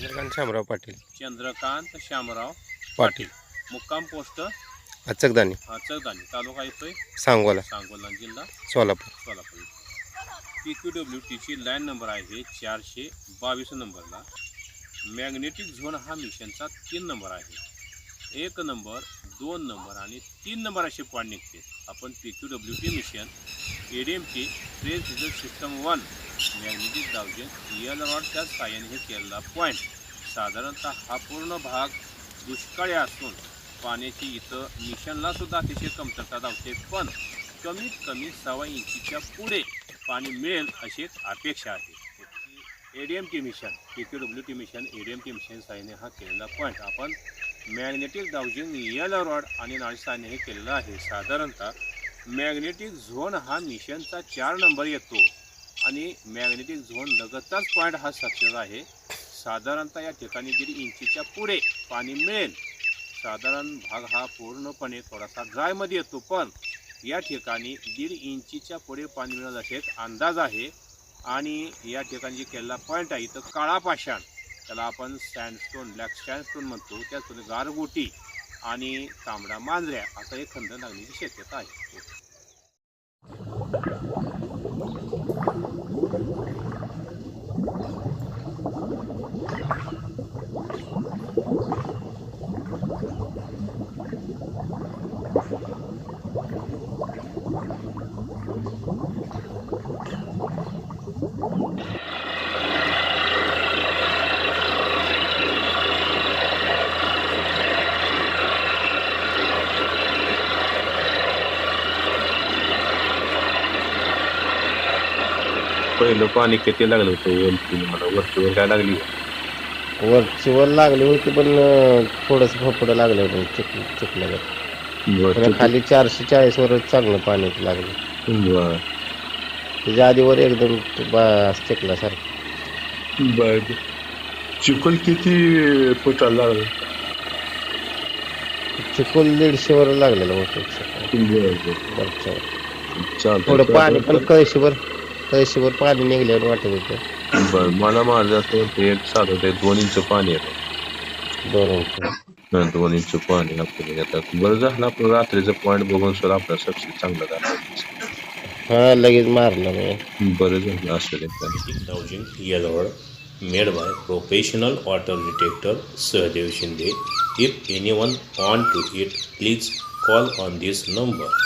चंद्रकांत शामराव पाटील. चंद्रकांत श्यामराव पाटील. मुक्काम पोस्ट. अचकदानी चौदानी तालुका येतोय सांगोला. सांगोला जिल्हा. Solapur. Solapur. P Q W टीची लाईन नंबर आहे चारशे बावीस नंबरला. मॅग्नेटिक झोन हा मिशनचा तीन नंबर आहे. एक नंबर दोन नंबर आणि तीन नंबर असे पॉईंट निघते. आपण P Q W T mission A D एमची ट्रेस डिझल सिस्टम वन मॅग्नेटिक डावजन एल रॉडच्या साह्याने हे केलेला पॉईंट साधारणतः हा पूर्ण भाग दुष्काळी असून पाण्याची इथं मिशनला सुद्धा अतिशय कमतरता धावते. पण कमीत कमी सव्वा इंचीच्या पुढे पाणी मिळेल अशी एक अपेक्षा आहे. A D M T mission P Q W T mission A D M T mission साईने हा केलेला पॉईंट आपण मॅग्नेटिक डाउजिंग यल रॉड आणि नाळ साईने हे केलेलं आहे. साधारणतः मॅग्नेटिक झोन हा मिशनचा चार नंबर येतो. आणि मॅग्नेटिक झोन लगतचाच पॉईंट हा सक्सेस आहे. साधारणतः या ठिकाणी दीड इंचीच्या पुढे पाणी मिळेल. साधारण भाग हा पूर्णपणे थोडासा ड्रायमध्ये येतो पण या ठिकाणी दीड इंचीच्या पुढे पाणी मिळेल असे एक अंदाज आहे. आणि या ठिकाणी जे केलेला पॉईंट आहे इथं काळा पाषाण त्याला आपण सँडस्टोन ब्लॅक सँडस्टोन म्हणतो. त्याचप्रमाणे गारगोटी आणि तांबडा मांजऱ्या असा एक खंड लागण्याची शक्यता आहे. पहिलं पाणी किती लागलं होतं? वरती मला वरची वर काय लागली? वरची वर लागली होती पण थोडंसं फपडं लागलं होतं चिखलं वरची खाली चारशे चाळीस वर चांगलं पाणी लागलं. बर. त्याच्या आधी वर एकदम बस चिखलासारखं बर. चिखल किती फुटाला लागलं? चिखल दीडशे वर लागलेलं होतं बर बर. वरच्या चालतंय. थोडं पाणी पण कळशीवर कळशीवर पाणी निघल्यावर वाटत होतं. बर मला माझं असं एक साधं ते दोन इंच पाणी येतं. हा, दोन इंच पाणी आपल्याला येतात बरं झालं आपण रात्रीचं पॉईंट बघून सुद्धा आपला सक्सेस चांगला झाला. हा लगेच मारलं मी बरं झालं असं made by professional water detector Sahadev Shinde if any one want to it please call on this number